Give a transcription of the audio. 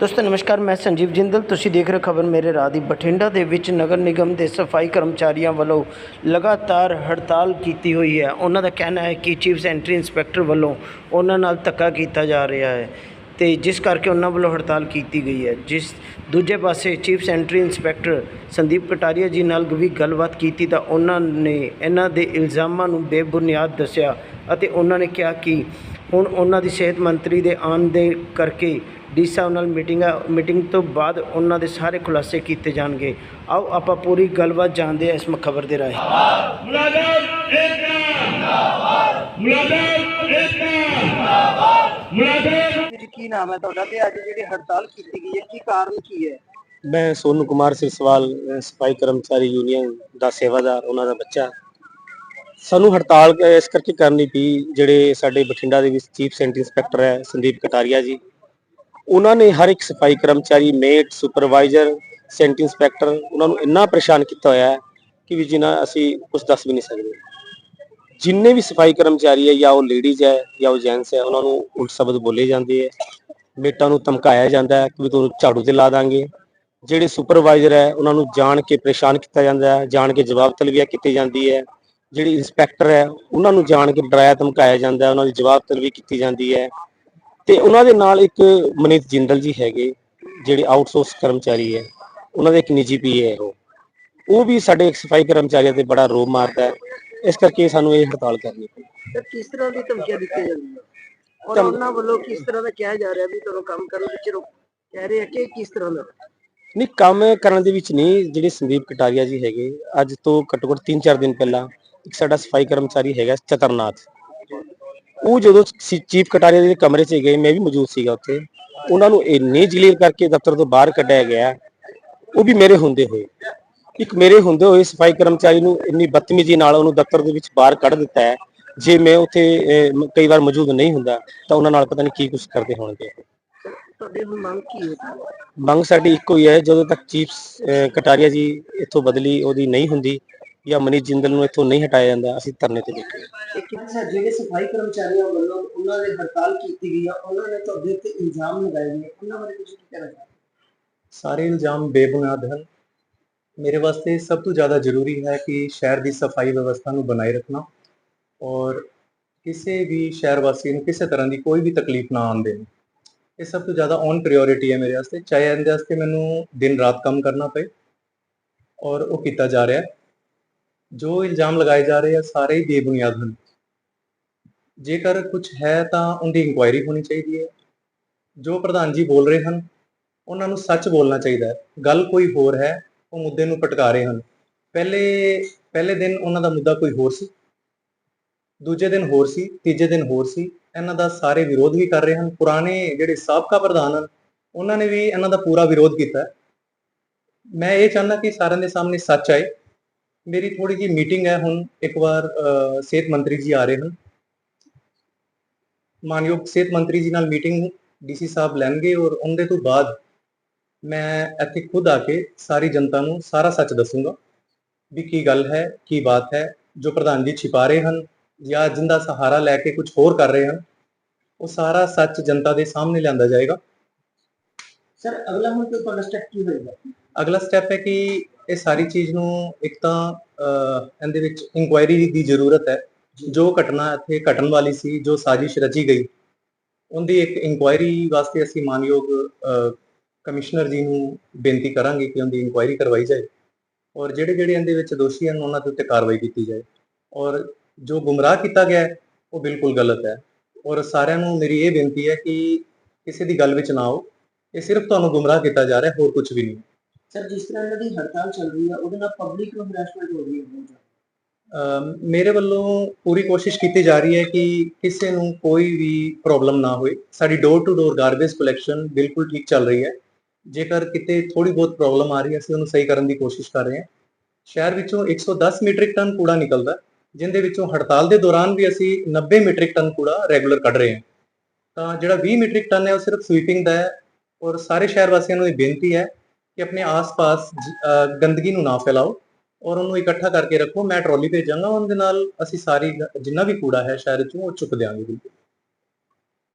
ਦੋਸਤੋ, ਨਮਸਕਾਰ, ਮੈਂ ਸੰਜੀਵ ਜਿੰਦਲ। ਤੁਸੀਂ ਦੇਖ ਰਹੇ ਖਬਰ ਮੇਰੇ ਰਾਹ ਦੀ। ਬਠਿੰਡਾ ਦੇ ਵਿੱਚ ਨਗਰ ਨਿਗਮ ਦੇ ਸਫ਼ਾਈ ਕਰਮਚਾਰੀਆਂ ਵੱਲੋਂ ਲਗਾਤਾਰ ਹੜਤਾਲ ਕੀਤੀ ਹੋਈ ਹੈ। ਉਹਨਾਂ ਦਾ ਕਹਿਣਾ ਹੈ ਕਿ ਚੀਫ ਸੈਂਟਰੀ ਇੰਸਪੈਕਟਰ ਵੱਲੋਂ ਉਹਨਾਂ ਨਾਲ ਧੱਕਾ ਕੀਤਾ ਜਾ ਰਿਹਾ ਹੈ ਤੇ ਜਿਸ ਕਰਕੇ ਉਹਨਾਂ ਵੱਲੋਂ ਹੜਤਾਲ ਕੀਤੀ ਗਈ ਹੈ। ਜਿਸ ਦੂਜੇ ਪਾਸੇ chief sanitary inspector Sandeep Kataria ji ਨਾਲ ਵੀ ਗੱਲਬਾਤ ਕੀਤੀ ਤਾਂ ਉਹਨਾਂ ਨੇ ਇਹਨਾਂ ਦੇ ਇਲਜ਼ਾਮਾਂ ਨੂੰ ਬੇਬੁਨਿਆਦ ਦੱਸਿਆ ਅਤੇ ਉਹਨਾਂ ਨੇ ਕਿਹਾ ਕਿ ਹੁਣ ਉਹਨਾਂ ਦੀ ਸਿਹਤ ਮੰਤਰੀ ਦੇ ਆਉਣ ਦੇ ਕਰਕੇ ਡੀ ਸਾਹਿਬ ਨਾਲ ਮੀਟਿੰਗ ਆ ਮੀਟਿੰਗ ਤੋਂ ਬਾਅਦ ਉਹਨਾਂ ਦੇ ਸਾਰੇ ਖੁਲਾਸੇ ਕੀਤੇ ਜਾਣਗੇ। ਆਓ ਆਪਾਂ ਪੂਰੀ ਗੱਲਬਾਤ ਜਾਣਦੇ ਹਾਂ ਇਸ ਖਬਰ ਦੇ ਰਾਹੀਂ। ਮੁਲਾਜ਼ਮ ਏਕਤਾ ਜਿੰਦਾਬਾਦ ਮੁਲਾਜ਼ਮ ਏਕਤਾ ਜਿੰਦਾਬਾਦ ਜੀ ਕੀ ਨਾਮ ਹੈ ਤੁਹਾਡਾ ਤੇ ਅੱਜ ਜਿਹੜੀ ਹੜਤਾਲ ਕੀਤੀ ਗਈ ਹੈ ਕੀ ਕਾਰਨ ਕੀ ਹੈ? ਮੈਂ ਸੋਨੂ ਕੁਮਾਰ ਸਿਰਸਵਾਲ ਸਫ਼ਾਈ ਕਰਮਚਾਰੀ ਯੂਨੀਅਨ ਦਾ ਸੇਵਾਦਾਰ ਉਹਨਾਂ ਦਾ ਬੱਚਾ। ਸਾਨੂੰ ਹੜਤਾਲ ਇਸ ਕਰਕੇ ਕਰਨੀ ਪਈ, ਜਿਹੜੇ ਸਾਡੇ ਬਠਿੰਡਾ ਦੇ ਵਿੱਚ ਚੀਫ ਸੈਂਟਰ ਇੰਸਪੈਕਟਰ ਹੈ, ਸੰਦੀਪ ਕਟਾਰੀਆ ਜੀ। ਉਹਨਾਂ ਨੇ ਹਰ ਇੱਕ ਸਫ਼ਾਈ ਕਰਮਚਾਰੀ, ਮੇਟ, ਸੁਪਰਵਾਈਜ਼ਰ ਸੈਂਟਰ ਇੰਸਪੈਕਟਰ, ਉਹਨਾਂ ਨੂੰ ਇੰਨਾ ਪਰੇਸ਼ਾਨ ਕੀਤਾ ਹੋਇਆ ਹੈ ਕਿ ਵੀ ਜਿਨਾ ਅਸੀਂ ਕੁਝ ਦੱਸ ਵੀ ਨਹੀਂ ਸਕਦੇ। ਜਿੰਨੇ ਵੀ ਸਫ਼ਾਈ ਕਰਮਚਾਰੀ ਹੈ, ਜਾਂ ਉਹ ਲੇਡੀਜ਼ ਹੈ, ਜਾਂ ਉਹ ਜੈਂਟਸ ਹੈ, ਉਹਨਾਂ ਨੂੰ ਉਲਟ ਸ਼ਬਦ ਬੋਲੇ ਜਾਂਦੇ ਹੈ। ਮੇਟਾਂ ਨੂੰ ਧਮਕਾਇਆ ਜਾਂਦਾ ਹੈ ਕਿ ਵੀ ਤੁਹਾਨੂੰ ਝਾੜੂ ਤੇ ਲਾ ਦਾਂਗੇ। ਜਿਹੜੇ ਸੁਪਰਵਾਈਜ਼ਰ ਹੈ, ਉਹਨਾਂ ਨੂੰ ਜਾਣ ਕੇ ਪਰੇਸ਼ਾਨ ਕੀਤਾ ਜਾਂਦਾ ਹੈ, ਜਾਣ ਕੇ ਜਵਾਬ ਤਲਬੀਆ ਕੀਤੀ ਜਾਂਦੀ ਹੈ। ਜਿਹੜੀ ਇੰਸਪੈਕਟਰ ਹੈ ਉਹਨਾਂ ਨੂੰ ਜਾਣ ਕੇ ਡਰਾਇਆ ਧਮਕਾਇਆ ਜਾਂਦਾ ਹੈ ਉਹਨਾਂ ਦੀ ਜਵਾਬ ਤਲਬੀ ਕੀਤੀ ਜਾਂਦੀ ਹੈ। ਤੇ ਉਹਨਾਂ ਦੇ ਨਾਲ ਇੱਕ ਮਨੀਤ ਜਿੰਦਲ ਜੀ ਹੈਗੇ ਜਿਹੜੇ ਆਊਟਸੋਰਸ ਕਰਮਚਾਰੀ ਹੈ ਉਹਨਾਂ ਦੇ ਇੱਕ ਨਿੱਜੀ ਪੀਏ ਹੈ ਉਹ। ਉਹ ਵੀ ਸਾਡੇ ਸਫ਼ਾਈ ਕਰਮਚਾਰੀਆਂ ਤੇ ਬੜਾ ਰੋਬ ਮਾਰਦਾ ਹੈ। ਇਸ ਕਰਕੇ ਸਾਨੂੰ ਇਹ ਹੜਤਾਲ ਕਰਨੀ ਪਈ। ਤੇ ਕਿਸ ਤਰ੍ਹਾਂ ਦੀ ਧਮਕੀਆਂ ਦਿੱਤੀਆਂ ਜਾਂਦੀਆਂ? ਔਰ ਉਹਨਾਂ ਵੱਲੋਂ ਕਿਸ ਤਰ੍ਹਾਂ ਦਾ ਕਿਹਾ ਜਾ ਰਿਹਾ ਵੀ ਤੁਹਾਨੂੰ ਕੰਮ ਕਰਨ ਵਿੱਚ ਰੋ ਕਹਿ ਰਹੇ ਆ ਕਿ ਕਿਸ ਤਰ੍ਹਾਂ ਦਾ? ਨਹੀਂ, ਕੰਮ ਕਰਨ ਦੇ ਵਿੱਚ ਨਹੀਂ, ਜਿਹੜੇ ਸੰਦੀਪ ਕਟਾਰੀਆ ਜੀ ਹੈਗੇ, ਅੱਜ ਤੋਂ ਘੱਟੋ ਘੱਟ 3-4 ਦਿਨ ਪਹਿਲਾਂ ਇੱਕ ਸਾਡਾ ਸਫ਼ਾਈ ਕਰਮਚਾਰੀ ਹੈਗਾ ਚਤਰਨਾਥ। ਉਹ ਜਦੋਂ ਚੀਫ ਕਟਾਰੀਆ ਦੇ ਕਮਰੇ 'ਚ ਗਏ, ਮੈਂ ਵੀ ਮੌਜੂਦ ਸੀਗਾ ਉੱਥੇ, ਉਹਨਾਂ ਨੂੰ ਇੰਨੀ ਜਲੀਲ ਕਰਕੇ ਦਫ਼ਤਰ ਤੋਂ ਬਾਹਰ ਕੱਢਿਆ ਗਿਆ, ਉਹ ਵੀ ਮੇਰੇ ਹੁੰਦੇ ਹੋਏ। ਇੱਕ ਮੇਰੇ ਹੁੰਦੇ ਹੋਏ ਸਫ਼ਾਈ ਕਰਮਚਾਰੀ ਨੂੰ ਇੰਨੀ ਬਦਤਮੀਜ਼ੀ ਨਾਲ ਉਹਨੂੰ ਦਫ਼ਤਰ ਦੇ ਵਿੱਚ ਬਾਹਰ ਕੱਢ ਦਿੱਤਾ ਹੈ, ਜੇ ਮੈਂ ਉੱਥੇ ਕਈ ਵਾਰ ਮੌਜੂਦ ਨਹੀਂ ਹੁੰਦਾ, ਤਾਂ ਉਹਨਾਂ ਨਾਲ ਪਤਾ ਨਹੀਂ ਕੀ ਕੁਝ ਕਰਦੇ ਹੋਣਗੇ। ਤੁਹਾਡੀ ਹੁਣ ਮੰਗ ਕੀ ਹੈ? ਮੰਗ ਸਾਡੀ ਇੱਕੋ ਹੀ ਹੈ ਜਦੋਂ ਤੱਕ ਚੀਫ ਕਟਾਰੀਆ ਜੀ ਇੱਥੋਂ ਬਦਲੀ ਉਹਦੀ ਨਹੀਂ ਹੁੰਦੀ ਜਾਂ ਮਨੀਤ ਜਿੰਦਲ ਨੂੰ ਇੱਥੋਂ ਨਹੀਂ ਹਟਾਇਆ ਜਾਂਦਾ ਅਸੀਂ ਧਰਨੇ ਤੇ ਬੈਠੇ ਇਹ ਕਿੰਨੇ ਜਿਹੜੇ ਸਫ਼ਾਈ ਕਰਮਚਾਰੀਆਂ ਵੱਲੋਂ ਉਹਨਾਂ ਦੇ ਹੜਤਾਲ ਕੀਤੀ ਗਈ ਆ ਉਹਨਾਂ ਨੇ ਤੁਹਾਡੇ ਉੱਤੇ ਇਲਜ਼ਾਮ ਲਗਾਏ ਨੇ ਉਹਨਾਂ ਬਾਰੇ ਤੁਸੀਂ ਕੀ ਕਹਿਣਾ ਚਾਹੁੰਦੇ ਸਾਰੇ ਇਲਜ਼ਾਮ ਬੇਬੁਨਿਆਦ ਹਨ। ਮੇਰੇ ਵਾਸਤੇ ਸਭ ਤੋਂ ਜ਼ਿਆਦਾ ਜ਼ਰੂਰੀ ਹੈ ਕਿ ਸ਼ਹਿਰ ਦੀ ਸਫ਼ਾਈ ਵਿਵਸਥਾ ਨੂੰ ਬਣਾਈ ਰੱਖਣਾ ਔਰ ਕਿਸੇ ਵੀ ਸ਼ਹਿਰ ਵਾਸੀ ਨੂੰ ਕਿਸੇ ਤਰ੍ਹਾਂ ਦੀ ਕੋਈ ਵੀ ਤਕਲੀਫ ਨਾ ਆਉਣ ਦੇਣੀ। ਇਹ ਸਭ ਤੋਂ ਜ਼ਿਆਦਾ ਔਨ ਪ੍ਰਾਇੋਰਟੀ ਹੈ ਮੇਰੇ ਵਾਸਤੇ, ਚਾਹੇ ਇਹਦੇ ਵਾਸਤੇ ਮੈਨੂੰ ਦਿਨ ਰਾਤ ਕੰਮ ਕਰਨਾ ਪਏ ਔਰ ਉਹ ਕੀਤਾ ਜਾ ਰਿਹਾ। ਹੈ ਜੋ ਇਲਜ਼ਾਮ ਲਗਾਏ ਜਾ ਰਹੇ ਆ, ਸਾਰੇ ਹੀ ਬੇਬੁਨਿਆਦ ਹਨ। ਜੇਕਰ ਕੁਝ ਹੈ ਤਾਂ ਉਹਦੀ ਇਨਕੁਆਇਰੀ ਹੋਣੀ ਚਾਹੀਦੀ ਹੈ। ਜੋ ਪ੍ਰਧਾਨ ਜੀ ਬੋਲ ਰਹੇ ਹਨ, ਉਹਨਾਂ ਨੂੰ ਸੱਚ ਬੋਲਣਾ ਚਾਹੀਦਾ ਹੈ। ਗੱਲ ਕੋਈ ਹੋਰ ਹੈ, ਉਹ ਮੁੱਦੇ ਨੂੰ ਪਟਕਾ ਰਹੇ ਹਨ। ਪਹਿਲੇ ਪਹਿਲੇ ਦਿਨ ਉਹਨਾਂ ਦਾ ਮੁੱਦਾ ਕੋਈ ਹੋਰ ਸੀ। ਦੂਜੇ ਦਿਨ ਹੋਰ ਸੀ, ਤੀਜੇ ਦਿਨ ਹੋਰ ਸੀ। ਇਹਨਾਂ ਦਾ ਸਾਰੇ ਵਿਰੋਧ ਵੀ ਕਰ ਰਹੇ ਹਨ। ਪੁਰਾਣੇ ਜਿਹੜੇ ਸਾਬਕਾ ਪ੍ਰਧਾਨ ਹਨ, ਉਹਨਾਂ ਨੇ ਵੀ ਇਹਨਾਂ ਦਾ ਪੂਰਾ ਵਿਰੋਧ ਕੀਤਾ। ਮੈਂ ਇਹ ਚਾਹੁੰਦਾ ਕਿ ਸਾਰਿਆਂ ਦੇ ਸਾਹਮਣੇ ਸੱਚ ਆਏ। ਮੇਰੀ ਥੋੜੀ ਜਿਹੀ ਮੀਟਿੰਗ ਹੈ ਹੁਣ, ਇੱਕ ਵਾਰ ਸਿਹਤ ਮੰਤਰੀ ਜੀ ਆ ਰਹੇ ਹਨ। ਮਾਨਯੋਗ ਸਿਹਤ ਮੰਤਰੀ ਜੀ ਨਾਲ ਮੀਟਿੰਗ ਡੀਸੀ ਸਾਹਿਬ ਲੈਣਗੇ ਔਰ ਉਹਦੇ ਤੋਂ ਬਾਅਦ ਮੈਂ ਇੱਥੇ ਖੁਦ ਆ ਕੇ ਸਾਰੀ ਜਨਤਾ ਨੂੰ ਸਾਰਾ ਸੱਚ ਦੱਸੂੰਗਾ ਵੀ ਕੀ ਗੱਲ ਹੈ, ਕੀ ਬਾਤ ਹੈ, ਜੋ ਪ੍ਰਧਾਨ ਜੀ ਛਿਪਾ ਰਹੇ ਹਨ ਜਾਂ ਜਿੰਦਾ ਸਹਾਰਾ ਲੈ ਕੇ ਕੁਝ ਹੋਰ ਕਰ ਰਹੇ ਹਨ ਉਹ ਸਾਰਾ ਸੱਚ ਜਨਤਾ ਦੇ ਸਾਹਮਣੇ ਲਿਆਂਦਾ ਜਾਏਗਾ। ਸਰ ਅਗਲਾ ਹੁਣ ਤੋਂ ਤੁਹਾਡਾ ਸਟੈਪ ਕੀ ਹੋਏਗਾ? ਅਗਲਾ ਸਟੈਪ ਹੈ ਕਿ ਇਹ ਸਾਰੀ ਚੀਜ਼ ਨੂੰ ਇੱਕ ਤਾਂ ਇਹਦੇ ਵਿੱਚ ਇਨਕੁਆਇਰੀ ਦੀ ਜ਼ਰੂਰਤ ਹੈ। ਜੋ ਘਟਨਾ ਇੱਥੇ ਘਟਣ ਵਾਲੀ ਸੀ ਜੋ ਸਾਜ਼ਿਸ਼ ਰਚੀ ਗਈ ਉਹਦੀ ਇੱਕ ਇਨਕੁਆਇਰੀ ਵਾਸਤੇ ਅਸੀਂ ਮਾਨਯੋਗ ਕਮਿਸ਼ਨਰ ਜੀ ਨੂੰ ਬੇਨਤੀ ਕਰਾਂਗੇ ਕਿ ਉਹਦੀ ਇਨਕੁਆਇਰੀ ਕਰਵਾਈ ਜਾਏ। ਔਰ ਜਿਹੜੇ ਜਿਹੜੇ ਇਹਦੇ ਵਿੱਚ ਦੋਸ਼ੀ ਹਨ ਉਹਨਾਂ ਦੇ ਉੱਤੇ ਕਾਰਵਾਈ ਕੀਤੀ ਜਾਏ। ਔਰ ਜੋ ਗੁੰਮਰਾਹ ਕੀਤਾ ਗਿਆ ਹੈ ਉਹ ਬਿਲਕੁਲ ਗਲਤ ਹੈ। ਔਰ ਸਾਰਿਆਂ ਨੂੰ ਮੇਰੀ ਇਹ ਬੇਨਤੀ ਹੈ ਕਿ ਕਿਸੇ ਦੀ ਗੱਲ ਵਿੱਚ ਨਾ ਆਓ। ਇਹ ਸਿਰਫ ਤੁਹਾਨੂੰ ਗੁੰਮਰਾਹ ਕੀਤਾ ਜਾ ਰਿਹਾ ਹੋਰ ਕੁਝ ਵੀ ਨਹੀਂ। ਸਰ ਜਿਸ ਤਰ੍ਹਾਂ ਇਹਨਾਂ ਦੀ ਹੜਤਾਲ ਚੱਲ ਰਹੀ ਹੈ ਉਹਦੇ ਨਾਲ ਪਬਲਿਕ ਨੂੰ ਹਰਾਸਮੈਂਟ ਹੋ ਰਹੀ ਹੈ ਮੇਰੇ ਵੱਲੋਂ ਪੂਰੀ ਕੋਸ਼ਿਸ਼ ਕੀਤੀ ਜਾ ਰਹੀ ਹੈ ਕਿ ਕਿਸੇ ਨੂੰ ਕੋਈ ਵੀ ਪ੍ਰੋਬਲਮ ਨਾ ਹੋਏ। ਸਾਡੀ door to door garbage collection ਬਿਲਕੁਲ ਠੀਕ ਚੱਲ ਰਹੀ ਹੈ। ਜੇਕਰ ਕਿਤੇ ਥੋੜੀ ਬਹੁਤ ਪ੍ਰੋਬਲਮ ਆ ਰਹੀ ਹੈ ਅਸੀਂ ਉਹਨੂੰ ਸਹੀ ਕਰਨ ਦੀ ਕੋਸ਼ਿਸ਼ ਕਰ ਰਹੇ ਹਾਂ। ਸ਼ਹਿਰ ਵਿੱਚੋਂ 110 ਮੀਟ੍ਰਿਕ ਟਨ ਕੂੜਾ ਨਿਕਲਦਾ ਜਿੰਦੇ ਵਿੱਚੋਂ ਹੜਤਾਲ ਦੇ ਦੌਰਾਨ ਵੀ ਅਸੀਂ 90 ਮੀਟ੍ਰਿਕ ਟਨ ਕੂੜਾ ਰੈਗੂਲਰ ਕੱਢ ਰਹੇ ਹਾਂ। ਤਾਂ ਜਿਹੜਾ 20 ਮੀਟ੍ਰਿਕ ਟਨ ਹੈ, ਉਹ ਸਿਰਫ ਸਵੀਪਿੰਗ ਦਾ ਹੈ ਔਰ ਸਾਰੇ ਸ਼ਹਿਰ ਵਾਸੀਆਂ ਨੂੰ ਇਹ ਬੇਨਤੀ ਹੈ ਕਿ ਆਪਣੇ ਆਸ-ਪਾਸ ਗੰਦਗੀ ਨੂੰ ਨਾ ਫੈਲਾਓ ਔਰ ਉਹਨੂੰ ਇਕੱਠਾ ਕਰਕੇ ਰੱਖੋ। ਮੈਂ ਟਰਾਲੀ ਭੇਜਾਂਗਾ, ਉਹਦੇ ਨਾਲ ਅਸੀਂ ਸਾਰੀ ਜਿੰਨਾ ਵੀ ਕੂੜਾ ਹੈ ਸ਼ਹਿਰ ਚੋਂ, ਉਹ ਚੁੱਕ ਦਿਆਂਗੇ ਬਿਲਕੁਲ।